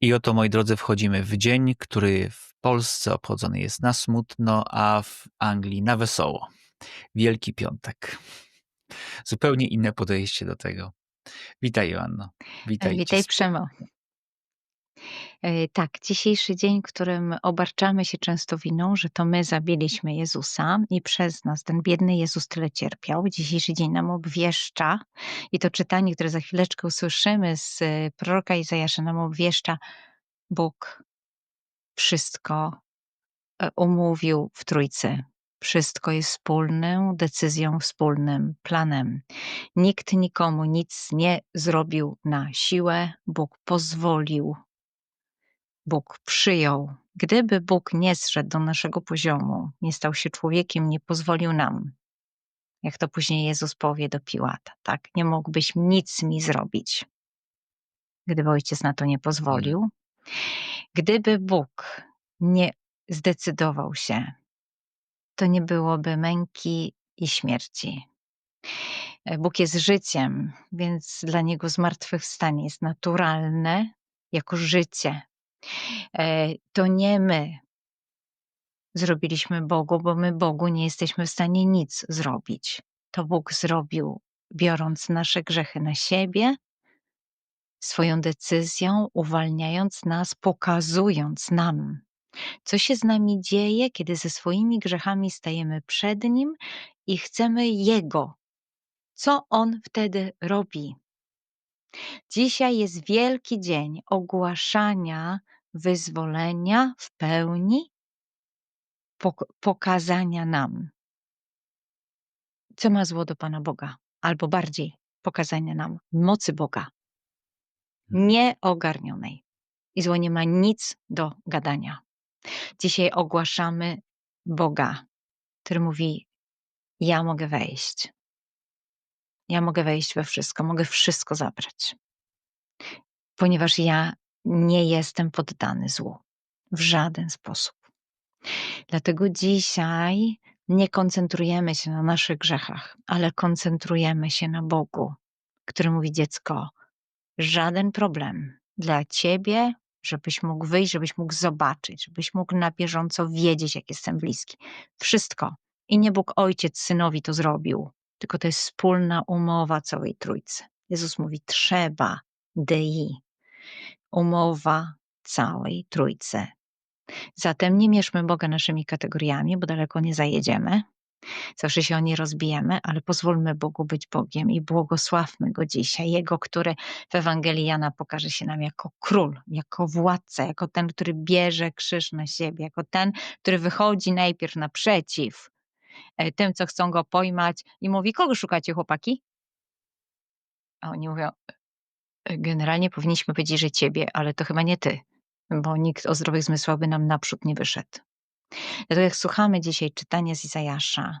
I oto, moi drodzy, wchodzimy w dzień, który w Polsce obchodzony jest na smutno, a w Anglii na wesoło. Wielki Piątek. Zupełnie inne podejście do tego. Witaj, Joanno. Witaj, Witaj, Przemo. E, tak, dzisiejszy dzień, którym obarczamy się często winą, że to my zabiliśmy Jezusa i przez nas ten biedny Jezus tyle cierpiał. Dzisiejszy dzień nam obwieszcza i to czytanie, które za chwileczkę usłyszymy z e, proroka Izajasza nam obwieszcza, Bóg wszystko e, umówił w Trójcy. Wszystko jest wspólną decyzją, wspólnym planem. Nikt nikomu nic nie zrobił na siłę. Bóg pozwolił Bóg przyjął. Gdyby Bóg nie zszedł do naszego poziomu, nie stał się człowiekiem, nie pozwolił nam, jak to później Jezus powie do Piłata, tak? Nie mógłbyś nic mi zrobić, gdyby ojciec na to nie pozwolił. Gdyby Bóg nie zdecydował się, to nie byłoby męki i śmierci. Bóg jest życiem, więc dla niego zmartwychwstanie jest naturalne jako życie, E, to nie my zrobiliśmy Bogu, bo my Bogu nie jesteśmy w stanie nic zrobić. To Bóg zrobił, biorąc nasze grzechy na siebie, swoją decyzją, uwalniając nas, pokazując nam, co się z nami dzieje, kiedy ze swoimi grzechami stajemy przed Nim i chcemy Jego. Co On wtedy robi? Dzisiaj jest wielki dzień ogłaszania wyzwolenia w pełni, pokazania nam, co ma zło do Pana Boga, albo bardziej pokazania nam mocy Boga, hmm. nieogarnionej. I zło nie ma nic do gadania. Dzisiaj ogłaszamy Boga, który mówi: Ja mogę wejść. Ja mogę wejść we wszystko, mogę wszystko zabrać. Ponieważ ja nie jestem poddany złu w żaden sposób. Dlatego dzisiaj nie koncentrujemy się na naszych grzechach, ale koncentrujemy się na Bogu, który mówi dziecko, żaden problem dla ciebie, żebyś mógł wyjść, żebyś mógł zobaczyć, żebyś mógł na bieżąco wiedzieć, jak jestem bliski. Wszystko. I nie Bóg Ojciec Synowi to zrobił, tylko to jest wspólna umowa całej Trójcy. Jezus mówi, trzeba, dei, umowa całej Trójcy. Zatem nie mieszmy Boga naszymi kategoriami, bo daleko nie zajedziemy. Zawsze się o nie rozbijemy, ale pozwólmy Bogu być Bogiem i błogosławmy Go dzisiaj. Jego, który w Ewangelii Jana pokaże się nam jako król, jako władca, jako ten, który bierze krzyż na siebie, jako ten, który wychodzi najpierw naprzeciw e, tym, co chcą Go pojmać i mówi, kogo szukacie chłopaki? A oni mówią, Generalnie powinniśmy powiedzieć, że ciebie, ale to chyba nie ty, bo nikt o zdrowych zmysłach by nam naprzód nie wyszedł. Dlatego jak słuchamy dzisiaj czytania z Izajasza,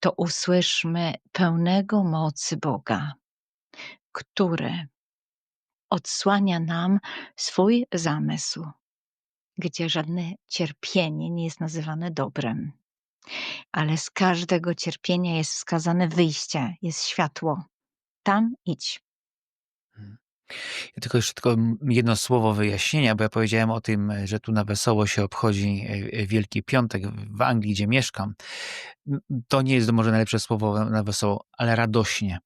to usłyszmy pełnego mocy Boga, który odsłania nam swój zamysł, gdzie żadne cierpienie nie jest nazywane dobrem, ale z każdego cierpienia jest wskazane wyjście, jest światło. Tam idź. Ja tylko jeszcze tylko jedno słowo wyjaśnienia, bo ja powiedziałem o tym, że tu na wesoło się obchodzi e, e, Wielki Piątek w Anglii, gdzie mieszkam. To nie jest może najlepsze słowo na wesoło, ale radośnie.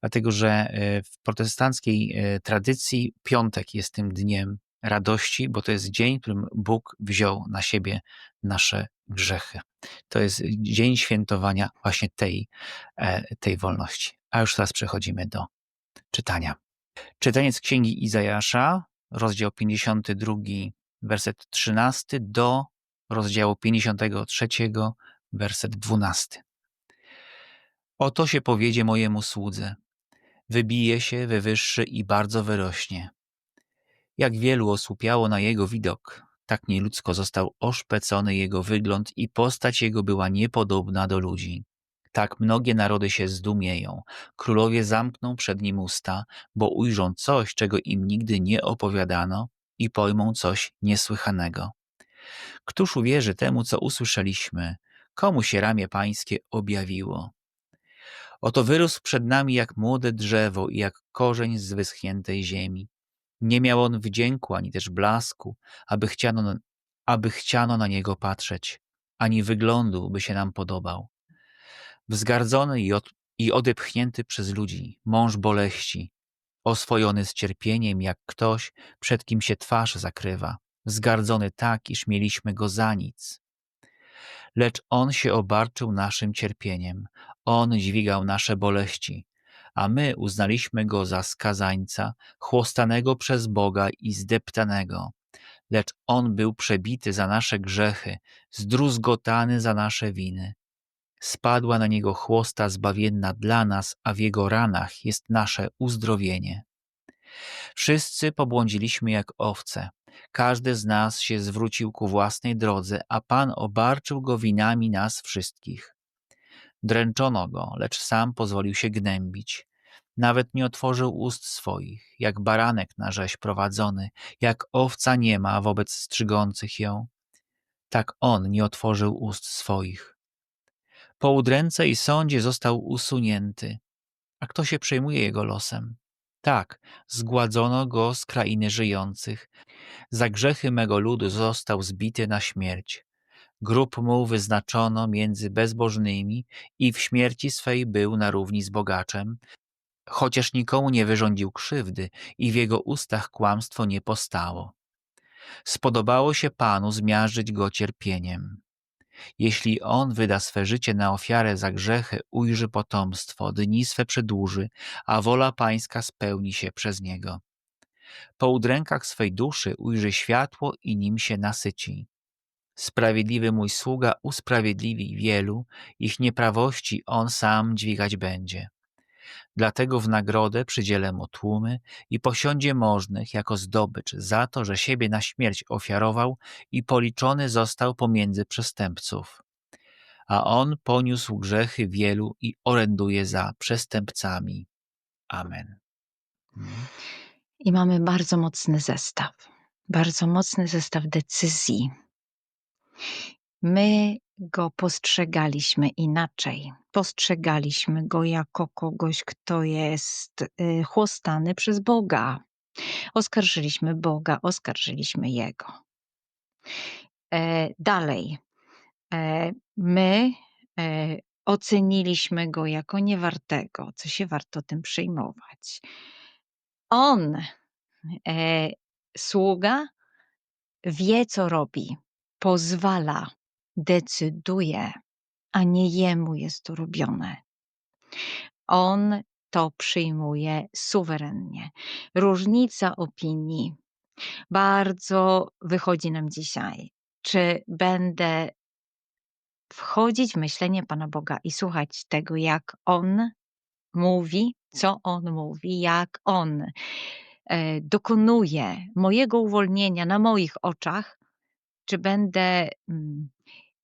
Dlatego, że e, w protestanckiej tradycji piątek jest tym dniem radości, bo to jest dzień, w którym Bóg wziął na siebie nasze grzechy. To jest dzień świętowania właśnie tej, tej wolności. A już teraz przechodzimy do czytania. Czytanie z Księgi Izajasza, rozdział 52, werset 13 do rozdziału 53, werset 12. Oto się powiedzie mojemu słudze. Wybije się, wywyższy i bardzo wyrośnie. Jak wielu osłupiało na jego widok, tak nieludzko został oszpecony jego wygląd i postać jego była niepodobna do ludzi. Tak mnogie narody się zdumieją, królowie zamkną przed nim usta, bo ujrzą coś, czego im nigdy nie opowiadano i pojmą coś niesłychanego. Któż uwierzy temu, co usłyszeliśmy? Komu się ramię pańskie objawiło? Oto wyrósł przed nami jak młode drzewo i jak korzeń z wyschniętej ziemi. Nie miał on wdzięku ani też blasku, aby chciano, aby chciano na niego patrzeć, ani wyglądu by się nam podobał. Wzgardzony i, od, i odepchnięty przez ludzi, mąż boleści, oswojony z cierpieniem, jak ktoś, przed kim się twarz zakrywa, wzgardzony tak, iż mieliśmy go za nic. Lecz on się obarczył naszym cierpieniem, on dźwigał nasze boleści, a my uznaliśmy go za skazańca, chłostanego przez Boga i zdeptanego. Lecz on był przebity za nasze grzechy, zdruzgotany za nasze winy. Spadła na niego chłosta zbawienna dla nas, a w jego ranach jest nasze uzdrowienie. Wszyscy pobłądziliśmy jak owce. Każdy z nas się zwrócił ku własnej drodze, a Pan obarczył go winami nas wszystkich. Dręczono go, lecz sam pozwolił się gnębić. Nawet nie otworzył ust swoich, jak baranek na rzeź prowadzony, jak owca nie ma wobec strzygących ją. Tak on nie otworzył ust swoich. Po udręce i sądzie został usunięty. A kto się przejmuje jego losem? Tak, zgładzono go z krainy żyjących. Za grzechy mego ludu został zbity na śmierć. Grób mu wyznaczono między bezbożnymi i w śmierci swej był na równi z bogaczem, chociaż nikomu nie wyrządził krzywdy i w jego ustach kłamstwo nie postało. Spodobało się Panu zmiażdżyć go cierpieniem. Jeśli on wyda swe życie na ofiarę za grzechy, ujrzy potomstwo, dni swe przedłuży, a wola pańska spełni się przez niego. Po udrękach swej duszy ujrzy światło i nim się nasyci. Sprawiedliwy mój sługa usprawiedliwi wielu, ich nieprawości on sam dźwigać będzie. Dlatego w nagrodę przydzielę mu tłumy i posiądzie możnych jako zdobycz za to, że siebie na śmierć ofiarował i policzony został pomiędzy przestępców. A on poniósł grzechy wielu i oręduje za przestępcami. Amen. Mhm. I mamy bardzo mocny zestaw. Bardzo mocny zestaw decyzji. My go postrzegaliśmy inaczej. Postrzegaliśmy go jako kogoś, kto jest y, chłostany przez Boga. Oskarżyliśmy Boga, oskarżyliśmy Jego. E, dalej, e, my e, oceniliśmy go jako niewartego, co się warto tym przejmować. On, sługa, wie, co robi, pozwala, decyduje, a nie jemu jest to robione. On to przyjmuje suwerennie. Różnica opinii bardzo wychodzi nam dzisiaj. Czy będę wchodzić w myślenie Pana Boga i słuchać tego, jak On mówi, co On mówi, jak On e, dokonuje mojego uwolnienia na moich oczach, czy będę mm,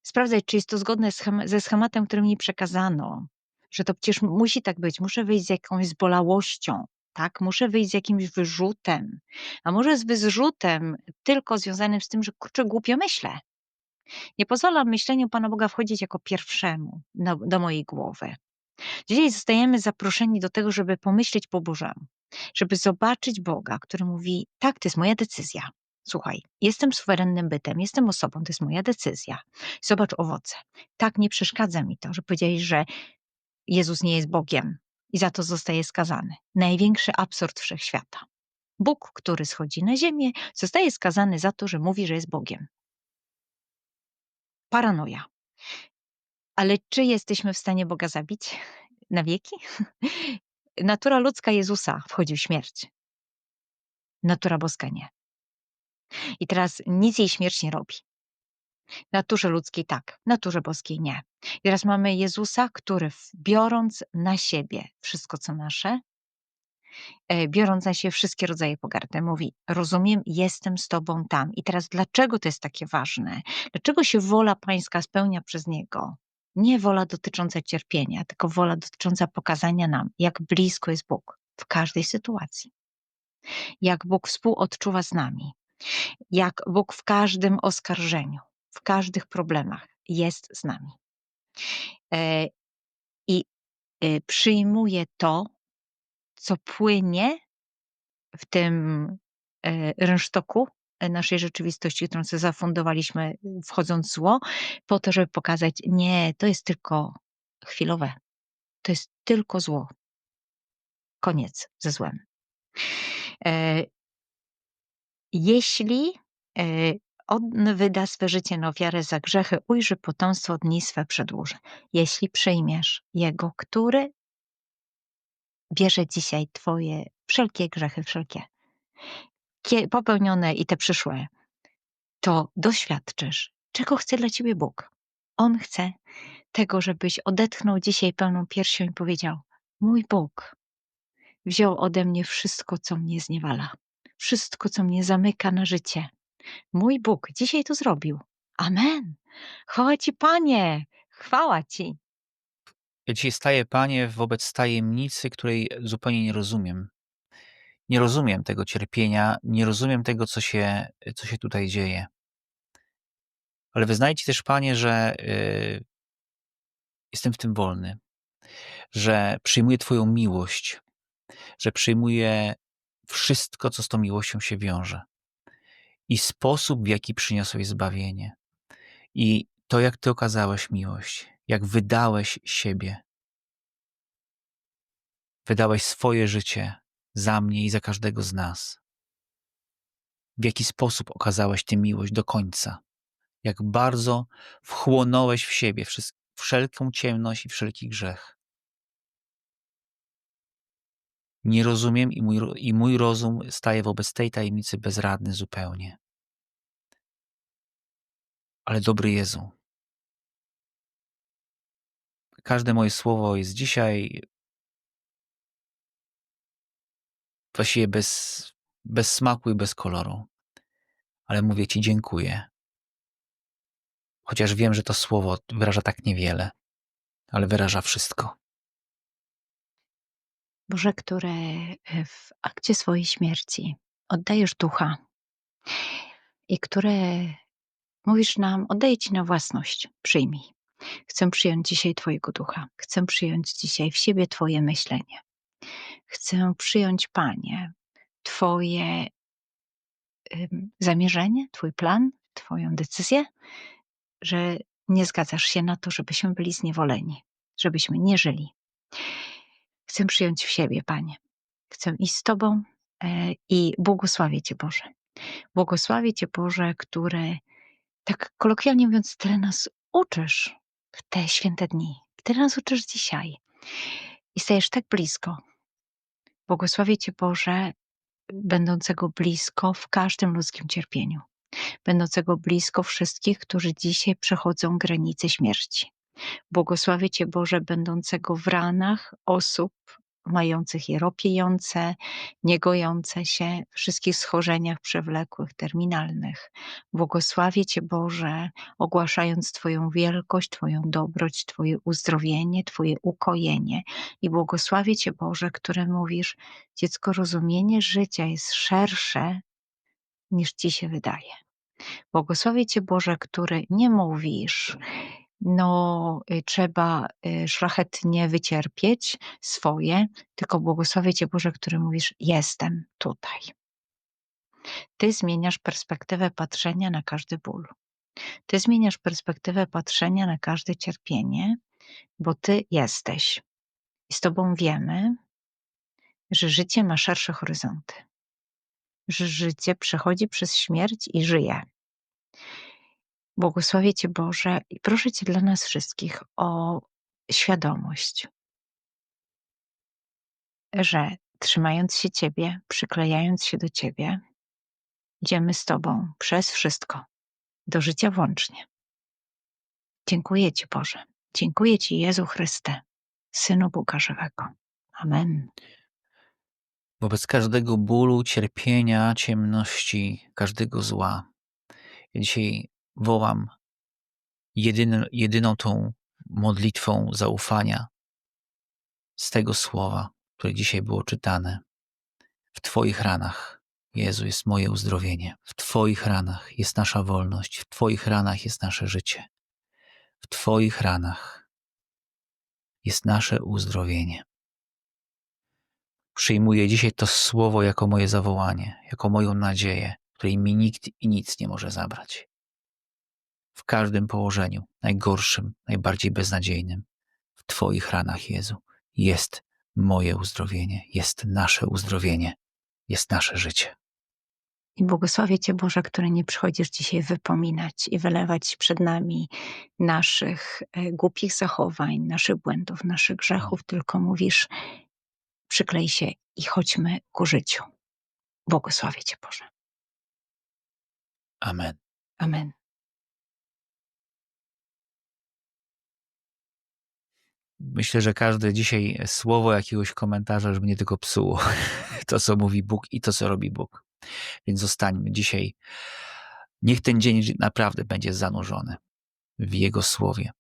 sprawdzać, czy jest to zgodne ze schematem, który mi przekazano, że to przecież musi tak być, muszę wyjść z jakąś zbolałością, tak? Muszę wyjść z jakimś wyrzutem, a może z wyrzutem tylko związanym z tym, że kurczę, głupio myślę. Nie pozwalam myśleniu Pana Boga wchodzić jako pierwszemu do, do mojej głowy. Dzisiaj zostajemy zaproszeni do tego, żeby pomyśleć po Bożemu, żeby zobaczyć Boga, który mówi: Tak, to jest moja decyzja. Słuchaj, jestem suwerennym bytem, jestem osobą, to jest moja decyzja. Zobacz owoce. Tak, nie przeszkadza mi to, że powiedziałeś, że Jezus nie jest Bogiem i za to zostaje skazany. Największy absurd wszechświata. Bóg, który schodzi na ziemię, zostaje skazany za to, że mówi, że jest Bogiem. Paranoja. Ale czy jesteśmy w stanie Boga zabić na wieki? Natura ludzka Jezusa wchodzi w śmierć. Natura boska nie. I teraz nic jej śmierć nie robi. Naturze ludzkiej tak, naturze boskiej nie. I teraz mamy Jezusa, który biorąc na siebie wszystko, co nasze, e, biorąc na siebie wszystkie rodzaje pogardy, mówi: Rozumiem, jestem z Tobą tam. I teraz dlaczego to jest takie ważne? Dlaczego się wola Pańska spełnia przez Niego? Nie wola dotycząca cierpienia, tylko wola dotycząca pokazania nam, jak blisko jest Bóg w każdej sytuacji. Jak Bóg współodczuwa z nami, jak Bóg w każdym oskarżeniu, w każdych problemach jest z nami. E, I e, przyjmuje to, co płynie w tym e, rynsztoku naszej rzeczywistości, którą sobie zafundowaliśmy, wchodząc w zło, po to, żeby pokazać, nie, to jest tylko chwilowe. To jest tylko zło. Koniec ze złem. Jeśli e, on wyda swe życie na ofiarę za grzechy, ujrzy potomstwo dni swe przedłuży. Jeśli przyjmiesz Jego, który bierze dzisiaj twoje wszelkie grzechy, wszelkie kie- popełnione i te przyszłe, to doświadczysz, czego chce dla ciebie Bóg. On chce tego, żebyś odetchnął dzisiaj pełną piersią i powiedział: Mój Bóg wziął ode mnie wszystko, co mnie zniewala, wszystko, co mnie zamyka na życie. Mój Bóg dzisiaj to zrobił. Amen. Chwała Ci, Panie. Chwała Ci. Ja dzisiaj staję, Panie, wobec tajemnicy, której zupełnie nie rozumiem. Nie rozumiem tego cierpienia, nie rozumiem tego, co się, co się tutaj dzieje. Ale wyznaję Ci też, Panie, że y, jestem w tym wolny, że przyjmuję Twoją miłość, że przyjmuję wszystko, co z tą miłością się wiąże. I sposób, w jaki przyniosłeś zbawienie. I to, jak Ty okazałeś miłość, jak wydałeś siebie. Wydałeś swoje życie za mnie i za każdego z nas. W jaki sposób okazałeś Ty miłość do końca. Jak bardzo wchłonąłeś w siebie wszelką ciemność i wszelki grzech. Nie rozumiem i mój, i mój rozum staje wobec tej tajemnicy bezradny zupełnie. Ale dobry Jezu, każde moje słowo jest dzisiaj właściwie bez, bez smaku i bez koloru. Ale mówię Ci dziękuję. Chociaż wiem, że to słowo wyraża tak niewiele, ale wyraża wszystko. Boże, które e, w akcie swojej śmierci oddajesz ducha i które mówisz nam, oddaję Ci na własność, przyjmij. Chcę przyjąć dzisiaj Twojego ducha. Chcę przyjąć dzisiaj w siebie Twoje myślenie. Chcę przyjąć, Panie, Twoje zamierzenie, Twój plan, Twoją decyzję, że nie zgadzasz się na to, żebyśmy byli zniewoleni, żebyśmy nie żyli. Chcę przyjąć w siebie, Panie. Chcę iść z Tobą e, i błogosławię Cię, Boże. Błogosławię Cię, Boże, które tak kolokwialnie mówiąc, tyle nas uczysz w te święte dni. Tyle nas uczysz dzisiaj. I stajesz tak blisko. Błogosławię Cię, Boże, będącego blisko w każdym ludzkim cierpieniu. Będącego blisko wszystkich, którzy dzisiaj przechodzą granice śmierci. Błogosławię Cię, Boże, będącego w ranach osób mających je ropiejące, niegojące się, wszystkich schorzeniach przewlekłych, terminalnych. Błogosławię Cię, Boże, ogłaszając Twoją wielkość, Twoją dobroć, Twoje uzdrowienie, Twoje ukojenie. I błogosławię Cię, Boże, które mówisz, dziecko, rozumienie życia jest szersze niż Ci się wydaje. Błogosławię Cię, Boże, który nie mówisz, no, y, trzeba y, szlachetnie wycierpieć swoje, tylko błogosławię Cię, Boże, który mówisz, jestem tutaj. Ty zmieniasz perspektywę patrzenia na każdy ból. Ty zmieniasz perspektywę patrzenia na każde cierpienie, bo Ty jesteś. I z Tobą wiemy, że życie ma szersze horyzonty. Że życie przechodzi przez śmierć i żyje. Błogosławię Cię Boże i proszę Cię dla nas wszystkich o świadomość, że trzymając się Ciebie, przyklejając się do Ciebie, idziemy z Tobą przez wszystko, do życia włącznie. Dziękuję Ci Boże. Dziękuję Ci Jezu Chryste, Synu Boga Żywego. Amen. Wobec każdego bólu, cierpienia, ciemności, każdego zła. Ja dzisiaj wołam jedyny, jedyną tą modlitwą zaufania z tego słowa, które dzisiaj było czytane. W Twoich ranach, Jezu, jest moje uzdrowienie. W Twoich ranach jest nasza wolność. W Twoich ranach jest nasze życie. W Twoich ranach jest nasze uzdrowienie. Przyjmuję dzisiaj to słowo jako moje zawołanie, jako moją nadzieję, której mi nikt i nic nie może zabrać. W każdym położeniu, najgorszym, najbardziej beznadziejnym, w Twoich ranach, Jezu, jest moje uzdrowienie, jest nasze uzdrowienie, jest nasze życie. I błogosławię Cię, Boże, który nie przychodzisz dzisiaj wypominać i wylewać przed nami naszych e, głupich zachowań, naszych błędów, naszych grzechów, tylko mówisz, przyklej się i chodźmy ku życiu. Błogosławię Cię, Boże. Amen. Amen. Myślę, że każde dzisiaj słowo jakiegoś komentarza, żeby nie tylko psuło to, co mówi Bóg i to, co robi Bóg. Więc zostańmy dzisiaj. Niech ten dzień naprawdę będzie zanurzony w Jego słowie.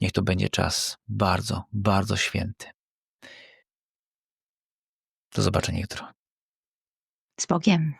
Niech to będzie czas bardzo, bardzo święty. Do zobaczenia jutro. Z Bogiem.